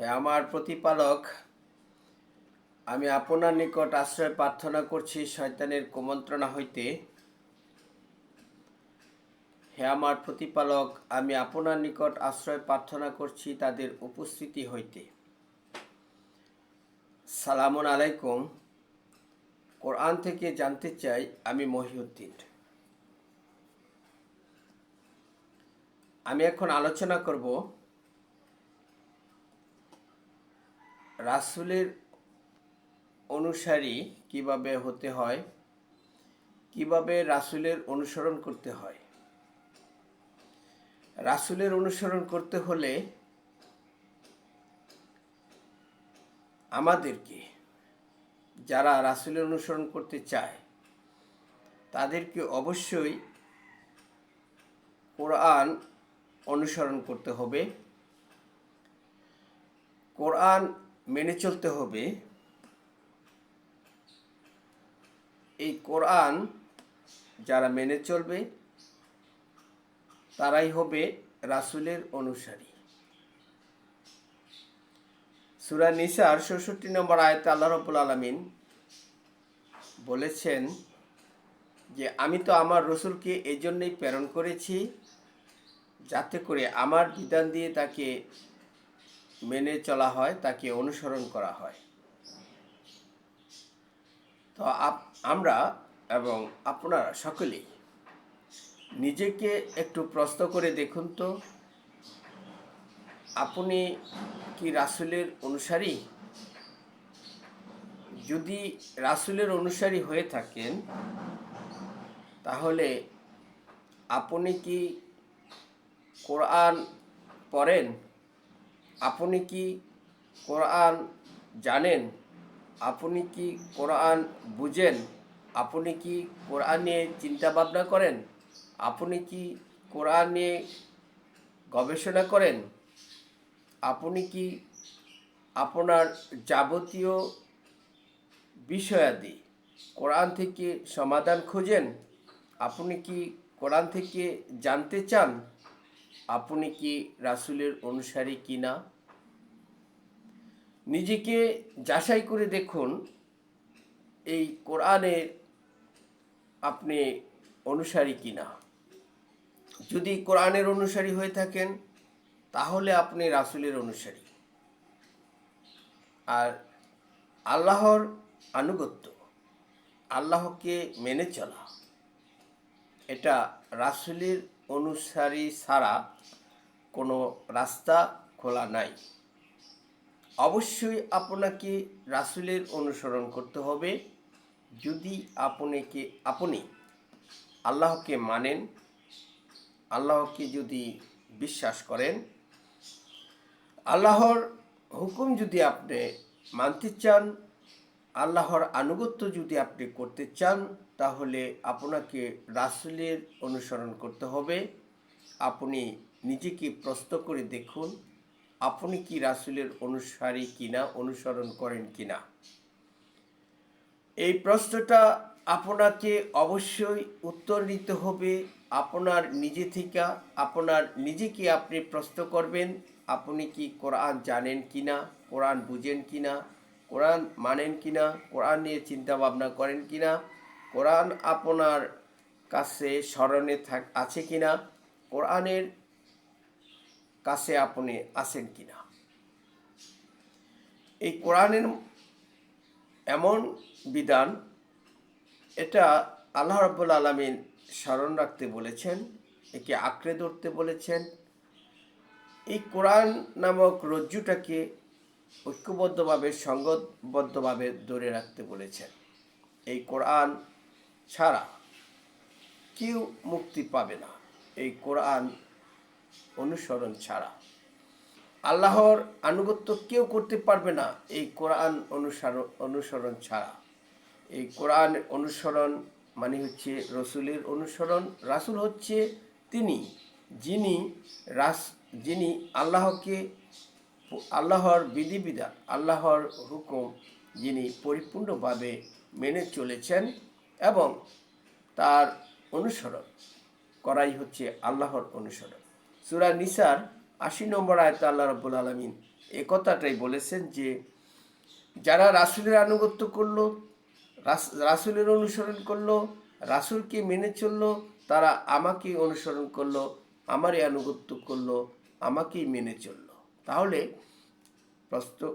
হে আমার প্রতিপালক, আমি আপনার নিকট আশ্রয় প্রার্থনা করছি শয়তানের কুমন্ত্রণা হইতে। হে আমার প্রতিপালক, আমি আপনার নিকট আশ্রয় প্রার্থনা করছি তাদের উপস্থিতি হইতে। সালামুন আলাইকুম। কোরআন থেকে জানতে চাই আমি মহিউদ্দিন। আমি এখন আলোচনা করব রাসূলের অনুসারী কীভাবে হতে হয়? কীভাবে রাসূলের অনুসরণ করতে হয়? রাসূলের অনুসরণ করতে হলে আমাদেরকে, যারা রাসূলের অনুসরণ করতে চায়, তাদেরকে অবশ্যই কোরআন অনুসরণ করতে হবে। কোরআন মেনে চলতে হবে। এই কোরআন যারা মেনে চলবে, তারাই হবে রাসূলের অনুসারী। সূরা নিসার ষষট্টি নম্বর আয়তে আল্লাহ রব্বুল আলমিন বলেছেন যে, আমি তো আমার রসুলকে এই জন্যই প্রেরণ করেছি যাতে করে আমার বিধান দিয়ে তাকে মেনে চলা হয়, তাকে অনুসরণ করা হয়। তো আমরা এবং আপনারা সকলেই নিজেকে একটু প্রশ্ন করে দেখুন তো, আপনি কি রাসূলের অনুসারী? যদি রাসূলের অনুসারী হয়ে থাকেন, তাহলে আপনি কি কোরআন পড়েন? আপনি কি কোরআন জানেন? আপনি কি কোরআন বুঝেন? আপনি কি কোরআন নিয়ে চিন্তা ভাবনা করেন? আপনি কি কোরআন নিয়ে গবেষণা করেন? আপনি কি আপনার যাবতীয় বিষয়াদি কোরআন থেকে সমাধান খোঁজেন? আপনি কি কোরআন থেকে জানতে চান? আপনি কি রাসূলের অনুসারী কিনা নিজেকে যাচাই করে দেখুন, এই কোরআনের আপনি অনুসারী কিনা যদি কোরআনের অনুসারী হয়ে থাকেন, তাহলে আপনি রাসূলের অনুসারী। আর আল্লাহর আনুগত্য, আল্লাহকে মেনে চলা, এটা রাসূলের অনুসারী ছাড়া কোনো রাস্তা খোলা নাই। অবশ্যই আপনাকে রাসূলের অনুসরণ করতে হবে। যদি আপনাকে, আপনি আল্লাহকে মানেন, আল্লাহকে যদি বিশ্বাস করেন, আল্লাহর হুকুম যদি আপনি মানতে চান, আল্লাহর আনুগত্য যদি আপনি করতে চান তাহলে আপনাকে রাসুলের অনুসরণ করতে হবে। আপনি নিজেকে প্রশ্ন করে দেখুন, আপনি কি রাসুলের অনুসারী কিনা, অনুসরণ করেন কিনা? এই প্রশ্নটা আপনাকে অবশ্যই উত্তর নিতে হবে। আপনার নিজে থেকে, আপনার নিজেকে আপনি প্রশ্ন করবেন, আপনি কি কোরআন জানেন কিনা, কোরআন বুঝেন কিনা, কোরআন মানেন কিনা, কোরআন নিয়ে চিন্তা ভাবনা করেন কিনা কোরআন আপনার কাছে স্মরণে থাক, আছে কিনা? কোরআনের কাছে আপনি আছেন কিনা? এই কোরআনের এমন বিধান, এটা আল্লাহ রাব্বুল আলমিন স্মরণ রাখতে বলেছেন, একে আঁকড়ে ধরতে বলেছেন। এই কোরআন নামক রজ্জুটাকে ঐক্যবদ্ধভাবে, সঙ্গবদ্ধভাবে ধরে রাখতে বলেছেন। এই কোরআন ছাড়া কেউ মুক্তি পাবে না এই কোরআন অনুসরণ ছাড়া। আল্লাহর আনুগত্য কেউ করতে পারবে না এই কোরআন অনুসরণ অনুসরণ ছাড়া। এই কোরআন অনুসরণ মানে হচ্ছে রসুলের অনুসরণ, রাসূল হচ্ছে তিনি, যিনি রাস, যিনি আল্লাহকে, আল্লাহর বিধিবিধান, আল্লাহর হুকুম যিনি পরিপূর্ণভাবে মেনে চলেছেন। এবং তার অনুসরণ করাই হচ্ছে আল্লাহর অনুসরণ। সূরা নিসার আশি নম্বর আয়তে আল্লাহ রব্বুল আলমিন এ কথাটাই বলেছেন যে, যারা রাসুলের আনুগত্য করল, রাস- রাসুলের অনুসরণ করল, রাসুলকে মেনে চলল, তারা আমাকে অনুসরণ করল, আমারই আনুগত্য করল, আমাকেই মেনে চলল। তাহলে প্রশ্ন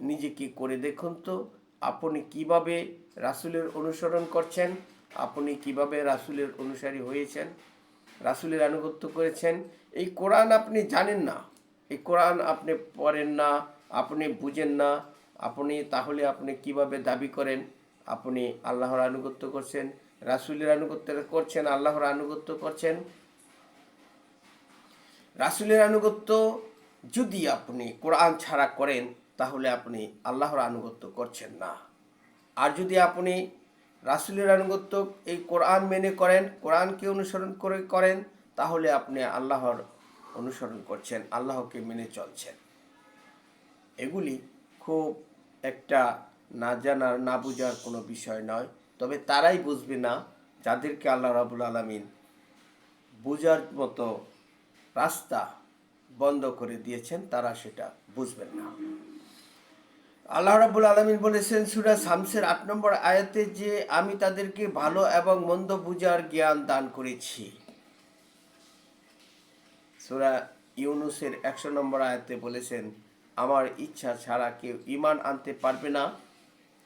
নিজেকে করে দেখুন তো আপনি কীভাবে রাসুলের অনুসরণ করছেন? আপনি কীভাবে রাসুলের অনুসারী হয়েছেন? রাসুলের আনুগত্য করেছেন? এই কোরআন আপনি জানেন না। এই কোরআন আপনি পড়েন না, আপনি বুঝেন না। আপনি তাহলে আপনি কীভাবে দাবি করেন? আপনি আল্লাহর আনুগত্য করছেন, রাসুলের আনুগত্য করছেন, আল্লাহর আনুগত্য করছেন? রাসুলের আনুগত্য যদি আপনি কোরআন ছাড়া করেন তাহলে আপনি আল্লাহর আনুগত্য করছেন না। আর যদি আপনি রাসুলের আনুগত্য এই কোরআন মেনে করেন, কোরআনকে অনুসরণ করে করেন, তাহলে আপনি আল্লাহর অনুসরণ করছেন, আল্লাহকে মেনে চলছেন। এগুলি খুব একটা না জানার, না বোঝার কোনো বিষয় নয়। তবে তারাই বুঝবে না, যাদেরকে আল্লাহ রাবুল আলমিন বোঝার মতো রাস্তা বন্ধ করে দিয়েছেন, তারা সেটা বুঝবেন না। আল্লাহ রাবুল আলমিন বলেছেন, সুরা শামসের আট নম্বর আয়াতে যে, আমি তাদেরকে ভালো এবং মন্দ বুঝার জ্ঞান দান করেছি। সুরা ইউনুসের একশো নম্বর আয়াতে বলেছেন, আমার ইচ্ছা ছাড়া কেউ ইমান আনতে পারবে না।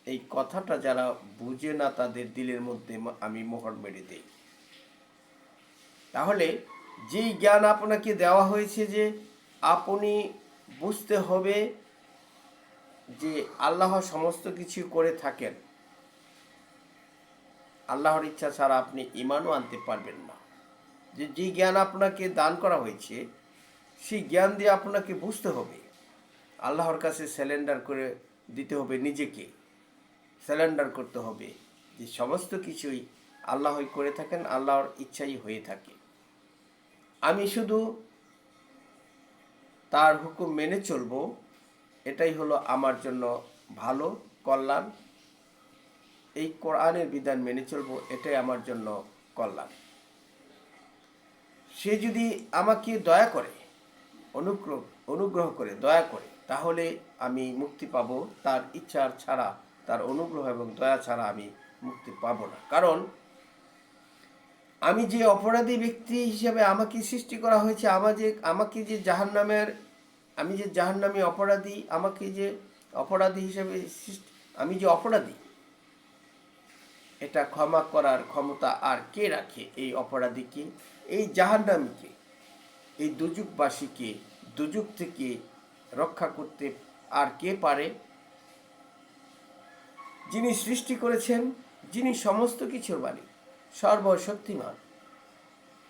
এই কথাটা যারা বুঝে না, তাদের দিলের মধ্যে আমি মোহর মেরে দিই। তাহলে, যেই জ্ঞান আপনাকে দেওয়া হয়েছে যে, আপনি বুঝতে হবে যে আল্লাহ সমস্ত কিছু করে থাকেন, আল্লাহর ইচ্ছা ছাড়া আপনি ইমানও আনতে পারবেন না। যে যে জ্ঞান আপনাকে দান করা হয়েছে, সেই জ্ঞান দিয়ে আপনাকে বুঝতে হবে। আল্লাহর কাছে স্যালেন্ডার করে দিতে হবে নিজেকে। স্যালেন্ডার করতে হবে যে সমস্ত কিছুই আল্লাহই করে থাকেন, আল্লাহর ইচ্ছাই হয়ে থাকে। আমি শুধু তার হুকুম মেনে চলবো এটাই হলো আমার জন্য ভালো, কল্যাণ। এই কোরআনের বিধান মেনে চলবো, এটাই আমার জন্য কল্যাণ। সে যদি আমাকে দয়া করে, অনুগ্রহ অনুগ্রহ করে, দয়া করে, তাহলে আমি মুক্তি পাবো। তার ইচ্ছার ছাড়া, তার অনুগ্রহ এবং দয়া ছাড়া আমি মুক্তি পাবো না। কারণ, আমি যে অপরাধী ব্যক্তি হিসেবে আমাকে সৃষ্টি করা হয়েছে, আমাকে আমাকে যে জাহান নামের আমি যে জাহান্নামী অপরাধী, আমাকে যে অপরাধী হিসেবে আমি যে অপরাধী, এটা ক্ষমা করার ক্ষমতা আর কে রাখে এই অপরাধীকে? এই জাহান্নামীকে, এই দুযুগবাসীকে দুযুগ থেকে রক্ষা করতে আর কে পারে? যিনি সৃষ্টি করেছেন, যিনি সমস্ত কিছুর মালিক, সর্বশক্তিমান,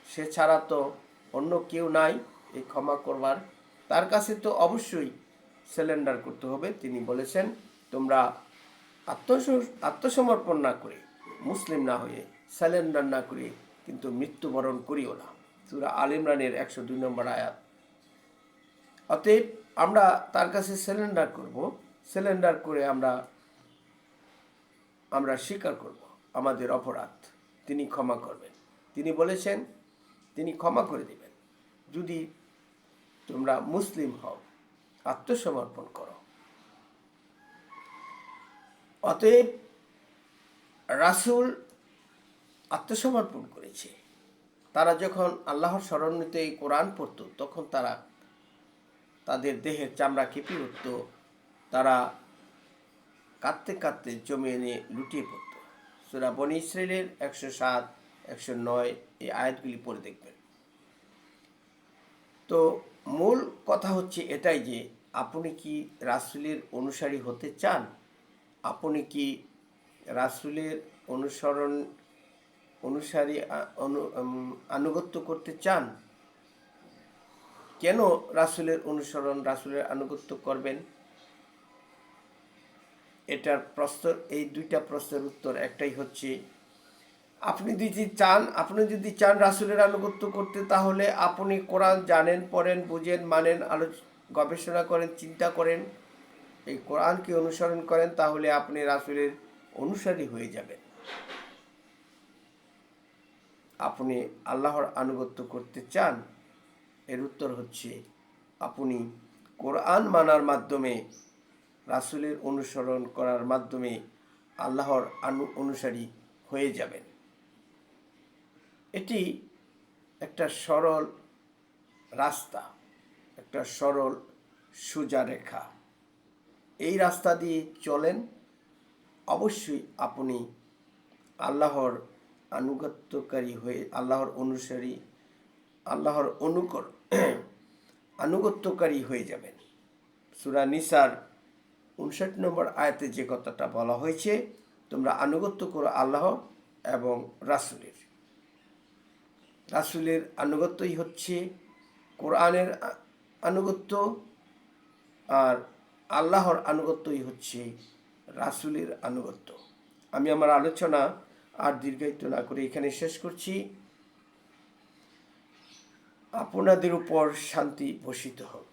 সে ছাড়া তো অন্য কেউ নাই এই ক্ষমা করবার তার কাছে তো অবশ্যই সিলিন্ডার করতে হবে। তিনি বলেছেন, তোমরা আত্মস, আত্মসমর্পণ না করে, মুসলিম না হয়ে স্যালেন্ডার না করে কিন্তু মৃত্যুবরণ করিও না। সুরা আল ইমরানের একশো দুই নম্বর আয়াত। অতএব আমরা তার কাছে সিলিন্ডার করব। সিলিন্ডার করে আমরা আমরা স্বীকার করব আমাদের অপরাধ। তিনি ক্ষমা করবেন। তিনি বলেছেন, তিনি ক্ষমা করে দিবেন। যদি তোমরা মুসলিম হও, আত্মসমর্পণ করো। অতএব রাসুল আত্মসমর্পণ করেছে। তারা যখন আল্লাহর স্মরণিতে কোরআন পড়তো, তখন তারা তাদের দেহের চামড়া কেঁপে উঠত, তারা কাঁদতে কাঁদতে জমে এনে লুটিয়ে পড়ত। সুরা বনি ইসরায়েলের একশো সাত, একশো নয় এই আয়াতগুলি পড়ে দেখবেন। তো মূল কথা হচ্ছে এটাই যে, আপনি কি রাসুলের অনুসারী হতে চান? আপনি কি রাসুলের অনুসরণ, অনুসারী আনুগত্য করতে চান? কেন রাসুলের অনুসরণ রাসুলের আনুগত্য করবেন? এটার প্রশ্ন, এই দুইটা প্রশ্নের উত্তর একটাই হচ্ছে আপনি যদি চান, আপনি যদি চান রাসুলের আনুগত্য করতে, তাহলে আপনি কোরআন জানেন, পড়েন, বুঝেন, মানেন, আলোচ, গবেষণা করেন, চিন্তা করেন, এই কোরআনকে অনুসরণ করেন, তাহলে আপনি রাসুলের অনুসারী হয়ে যাবেন। আপনি আল্লাহর আনুগত্য করতে চান, এর উত্তর হচ্ছে আপনি কোরআন মানার মাধ্যমে, রাসুলের অনুসরণ করার মাধ্যমে আল্লাহর অনুসারী হয়ে যাবেন। এটি একটা সরল রাস্তা, একটা সরল সোজা রেখা। এই রাস্তা দিয়ে চলেন। অবশ্যই আপনি আল্লাহর আনুগত্যকারী হয়ে, আল্লাহর অনুসারী, আল্লাহর অনুকর, আনুগত্যকারী হয়ে যাবেন। সুরা নিসার উনষাট নম্বর আয়াতে যে কথাটা বলা হয়েছে, তোমরা আনুগত্য করো আল্লাহ এবং রাসূলের। রাসূলের আনুগত্যই হচ্ছে কোরআনের আনুগত্য আর আল্লাহর আনুগত্যই হচ্ছে রাসুলের আনুগত্য। আমি আমার আলোচনা আর দীর্ঘায়িত না করে এখানে শেষ করছি। আপনাদের উপর শান্তি বসিত হোক।